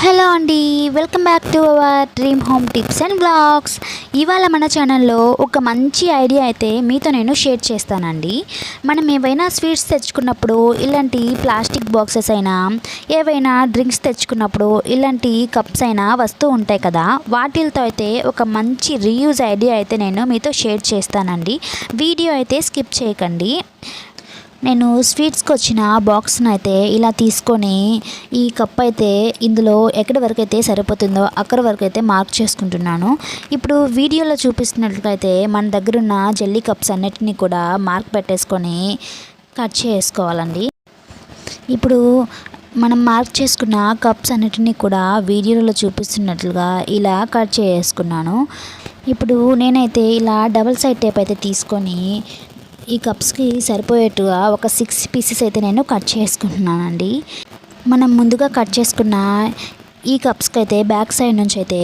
Hello అండి welcome back to our dream home tips and blogs ఇవాళ మన ఛానల్లో ఒక మంచి ఐడియా అయితే మీతో నేను షేర్ చేస్తానండి. మనం ఏవైనా స్వీట్స్ తెచ్చుకున్నప్పుడు ఇలాంటి ప్లాస్టిక్ బాక్సెస్ అయినా ఏవైనా డ్రింక్స్ తెచ్చుకున్నప్పుడు ఇలాంటి కప్స్ అయినా వస్తూ ఉంటాయి కదా వాటితో అయితే ఒక మంచి రీయూజ్ ఐడియా అయితే నేను మీతో షేర్ చేస్తానండి. వీడియో అయితే స్కిప్ చేయకండి. నేను స్వీట్స్కి వచ్చిన బాక్స్ని అయితే ఇలా తీసుకొని ఈ కప్ అయితే ఇందులో ఎక్కడి వరకు అయితే సరిపోతుందో అక్కడి వరకు అయితే మార్క్ చేసుకుంటున్నాను. ఇప్పుడు వీడియోలో చూపిస్తున్నట్లయితే మన దగ్గర ఉన్న జల్లీ కప్స్ అన్నిటినీ కూడా మార్క్ పెట్టేసుకొని కట్ చేసుకోవాలండి. ఇప్పుడు మనం మార్క్ చేసుకున్న కప్స్ అన్నిటినీ కూడా వీడియోలో చూపిస్తున్నట్లుగా ఇలా కట్ చేసుకున్నాను. ఇప్పుడు నేనైతే ఇలా డబల్ సైడ్ టేప్ అయితే తీసుకొని ఈ కప్స్కి సరిపోయేట్టుగా ఒక సిక్స్ పీసెస్ అయితే నేను కట్ చేసుకుంటున్నానండి. మనం ముందుగా కట్ చేసుకున్న ఈ కప్స్కి అయితే బ్యాక్ సైడ్ నుంచి అయితే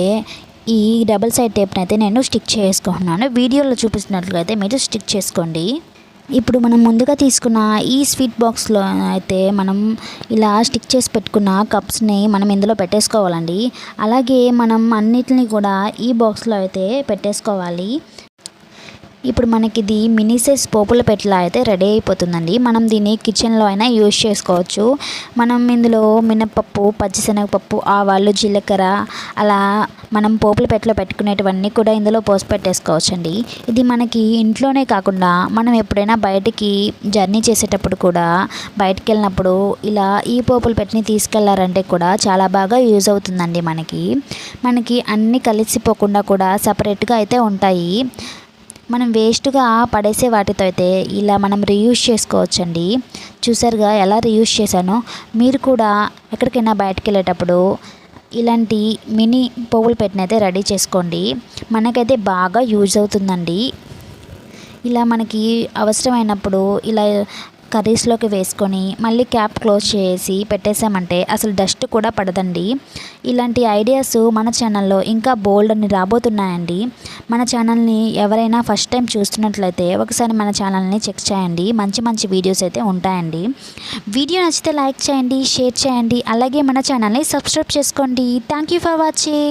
ఈ డబల్ సైడ్ టేప్ని అయితే నేను స్టిక్ చేసుకుంటున్నాను. వీడియోలో చూపిస్తున్నట్లుగా అయితే మీరు స్టిక్ చేసుకోండి. ఇప్పుడు మనం ముందుగా తీసుకున్న ఈ స్వీట్ బాక్స్లో అయితే మనం ఇలా స్టిక్ చేసి పెట్టుకున్న కప్స్ని మనం ఇందులో పెట్టేసుకోవాలండి. అలాగే మనం అన్నిటిని కూడా ఈ బాక్స్లో అయితే పెట్టేసుకోవాలి. ఇప్పుడు మనకి ఇది మినీ సైజ్ పోపుల పెట్టలా అయితే రెడీ అయిపోతుందండి. మనం దీన్ని కిచెన్లో అయినా యూజ్ చేసుకోవచ్చు. మనం ఇందులో మినపప్పు పచ్చిశనగపప్పు ఆవాలు జీలకర్ర అలా మనం పోపుల పెట్టలో పెట్టుకునేటివన్నీ కూడా ఇందులో పోసి పెట్టేసుకోవచ్చండి. ఇది మనకి ఇంట్లోనే కాకుండా మనం ఎప్పుడైనా బయటికి జర్నీ చేసేటప్పుడు కూడా బయటికి వెళ్ళినప్పుడు ఇలా ఈ పోపుల పెట్టిని తీసుకెళ్ళారంటే కూడా చాలా బాగా యూజ్ అవుతుందండి మనకి. మనకి అన్నీ కలిసిపోకుండా కూడా సపరేట్గా అయితే ఉంటాయి. మనం వేస్ట్గా పడేసే వాటితో అయితే ఇలా మనం రీయూజ్ చేసుకోవచ్చండి. చూసారుగా ఎలా రీయూజ్ చేశానో? మీరు కూడా ఎక్కడికైనా బయటకు వెళ్ళేటప్పుడు ఇలాంటి మినీ పువ్వులు పెట్టినైతే రెడీ చేసుకోండి. మనకైతే బాగా యూజ్ అవుతుందండి. ఇలా మనకి అవసరమైనప్పుడు ఇలా కర్రీస్లోకి వేసుకొని మళ్ళీ క్యాప్ క్లోజ్ చేసి పెట్టేసామంటే అసలు డస్ట్ కూడా పడదండి. ఇలాంటి ఐడియాస్ మన ఛానల్లో ఇంకా బోల్డ్ అని రాబోతున్నాయండి. మన ఛానల్ని ఎవరైనా ఫస్ట్ టైం చూస్తున్నట్లయితే ఒకసారి మన ఛానల్ని చెక్ చేయండి. మంచి మంచి వీడియోస్ అయితే ఉంటాయండి. వీడియో నచ్చితే లైక్ చేయండి షేర్ చేయండి. అలాగే మన ఛానల్ని సబ్స్క్రైబ్ చేసుకోండి. Thank you for watching.